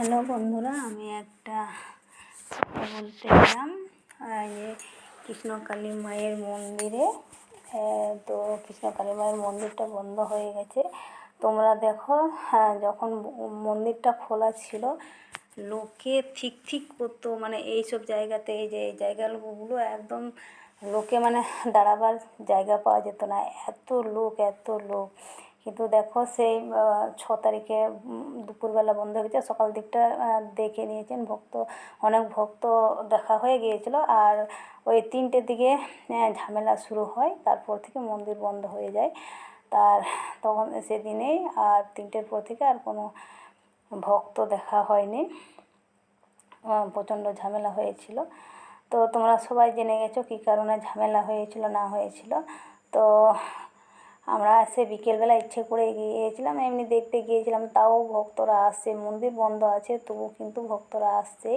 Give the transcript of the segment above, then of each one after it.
Hello বন্ধুরা, আমি একটা কথা বলতে এলাম। যে কৃষ্ণকালী মায়ের মন্দিরে তো কৃষ্ণকালী মায়ের মন্দিরটা বন্ধ হয়ে গেছে। তোমরা দেখো হ্যাঁ যখন মন্দিরটা খোলা ছিল, লোকে ঠিক ঠিক করতো মানে এইসব জায়গাতে, এই যে, এই জায়গাগুলো একদম লোকে মানে দাঁড়াবার জায়গা পাওয়া যেত না। এত লোক এত লোক। কিন্তু দেখো সেই ছ তারিখে দুপুরবেলা বন্ধ হয়ে সকাল দিকটা দেখে নিয়েছেন ভক্ত, অনেক ভক্ত দেখা হয়ে গিয়েছিল। আর ওই তিনটের দিকে ঝামেলা শুরু হয়, তারপর থেকে মন্দির বন্ধ হয়ে যায়। তার, তখন সেদিনেই আর তিনটের পর থেকে আর কোনো ভক্ত দেখা হয়নি। প্রচণ্ড ঝামেলা হয়েছিল। তো তোমরা সবাই জেনে গেছো কী কারণে ঝামেলা হয়েছিল, না হয়েছিল। তো আমরা সে বিকেলবেলা ইচ্ছে করে গিয়েছিলাম, এমনি দেখতে গিয়েছিলাম, তাও ভক্তরা আসছে, মন্দির বন্ধ আছে, তবু কিন্তু ভক্তরা আসছে।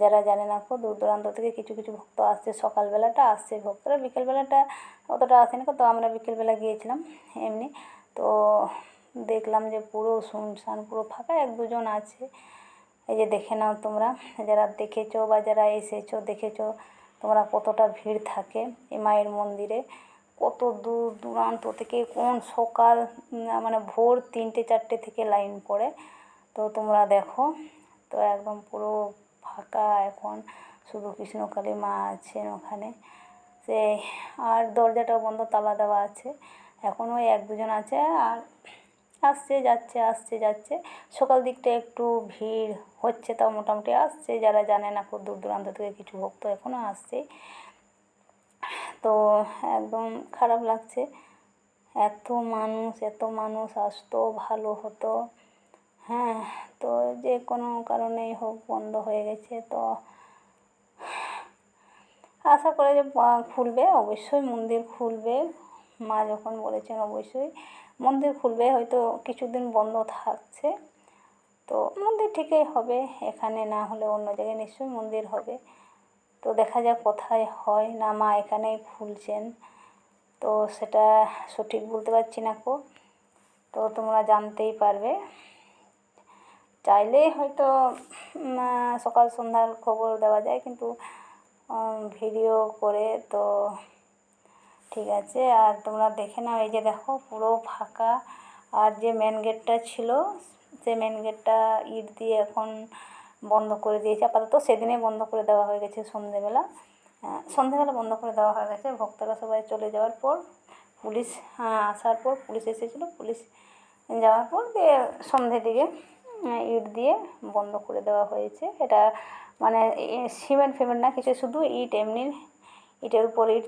যারা জানে না কো, দূর দূরান্ত থেকে কিছু কিছু ভক্ত আসছে, সকালবেলাটা আসছে ভক্তরা, বিকেলবেলাটা অতটা আসে না তো আমরা বিকেলবেলা গিয়েছিলাম এমনি। তো দেখলাম যে পুরো শুনশান পুরো ফাঁকা, এক দুজন আছে। এই যে দেখে নাও তোমরা, যারা দেখেছ বা যারা এসেছ, দেখেছ তোমরা কতটা ভিড় থাকে এই মায়ের মন্দিরে। কত দূর দূরান্ত থেকে কোন সকাল মানে ভোর তিনটে চারটে থেকে লাইন পড়ে। তো তোমরা দেখো, তো একদম পুরো ফাঁকা এখন। শুধু কৃষ্ণকালী মা আছেন ওখানে। সে, আর দরজাটাও বন্ধ, তালা দেওয়া আছে। এখন ওই এক দুজন আছে, আর আসছে, যাচ্ছে আসছে, যাচ্ছে। সকাল দিকটা একটু ভিড় হচ্ছে, তাও মোটামুটি আসছে। যারা জানে না খুব দূর দূরান্ত থেকে কিছু ভক্ত এখনও আসছে। তো একদম খারাপ লাগছে। এত মানুষ এত মানুষ আসতো, ভালো হতো। হ্যাঁ তো যে কোনো কারণেই হোক বন্ধ হয়ে গেছে, তো আশা করে যে খুলবে, অবশ্যই মন্দির খুলবে। মা যখন বলেছেন অবশ্যই মন্দির খুলবে, হয়তো কিছুদিন বন্ধ থাকছে। তো মন্দির ঠিকই হবে, এখানে না হলে অন্য জায়গায় নিশ্চয়ই মন্দির হবে। তো দেখা যাক কোথায় হয়। না, মা এখানেই খুলছেন তো সেটা সঠিক বলতে পারছি না কো তো তোমরা জানতেই পারবে। চাইলেই হয়তো সকাল সন্ধ্যার খবর দেওয়া যায়, কিন্তু ভিডিও করে তো ঠিক আছে। আর তোমরা দেখে নাও, এই যে দেখো, পুরো ফাঁকা। আর যে মেন গেটটা ছিল, সে মেন গেটটা ইট দিয়ে এখন বন্ধ করে দিয়েছে। আপাতত সেদিনে বন্ধ করে দেওয়া হয়ে গেছে সন্ধেবেলা। সন্ধেবেলা বন্ধ করে দেওয়া হয়ে গেছে। ভক্তরা সবাই চলে যাওয়ার পর পুলিশ আসার পর পুলিশ এসেছিল। পুলিশ যাওয়ার পর দিয়ে সন্ধ্যের দিকে ইট দিয়ে বন্ধ করে দেওয়া হয়েছে। এটা মানে সিমেন্ট ফিমেন্ট না, কিছু শুধু ইট, এমনি ইটের উপর ইট